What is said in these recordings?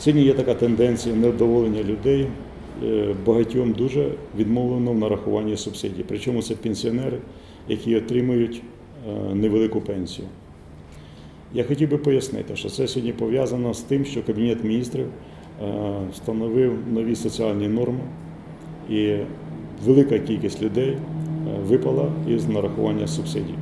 Сьогодні є така тенденція невдоволення людей. Е, Багатьом дуже відмовлено в нарахуванні субсидій. Причому це пенсіонери, які отримують е, невелику пенсію. Я хотів би пояснити, що це сьогодні пов'язано з тим, що Кабінет міністрів е, встановив нові соціальні норми, і велика кількість людей випала із нарахування субсидій.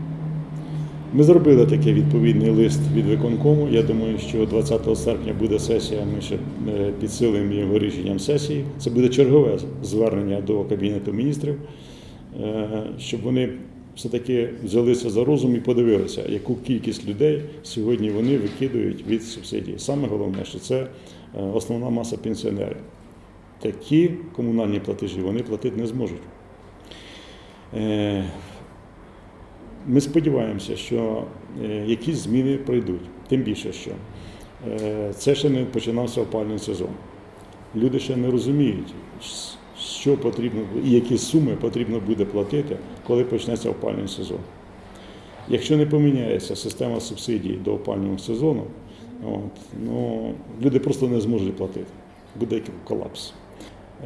Ми зробили такий відповідний лист від виконкому. Я думаю, що 20 серпня буде сесія. Ми ще е, підсилимо його рішенням сесії. Це буде чергове звернення до Кабінету міністрів, е, щоб вони все-таки взялися за розум і подивилися, яку кількість людей сьогодні вони викидують від субсидій. Саме головне, що це е, основна маса пенсіонерів. Такі комунальні платежі вони платити не зможуть. Ми сподіваємося, що е, якісь зміни прийдуть. Тим більше, що е, це ще не починався опальний сезон. Люди ще не розуміють, що потрібно і які суми потрібно буде платити, коли почнеться опальний сезон. Якщо не поміняється система субсидій до опального сезону, от, ну, люди просто не зможуть платити. Буде колапс.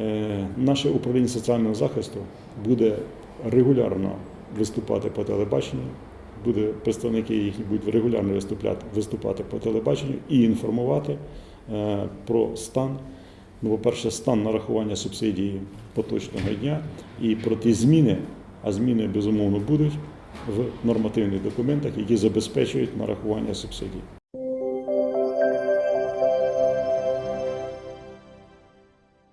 Е, Наше управління соціального захисту буде регулярно виступати по телебаченню. Буде представники які будуть регулярно виступати, виступати по телебаченню і інформувати е, про стан. Ну, по-перше, стан нарахування субсидії поточного дня і про ті зміни, а зміни безумовно будуть в нормативних документах, які забезпечують нарахування субсидій.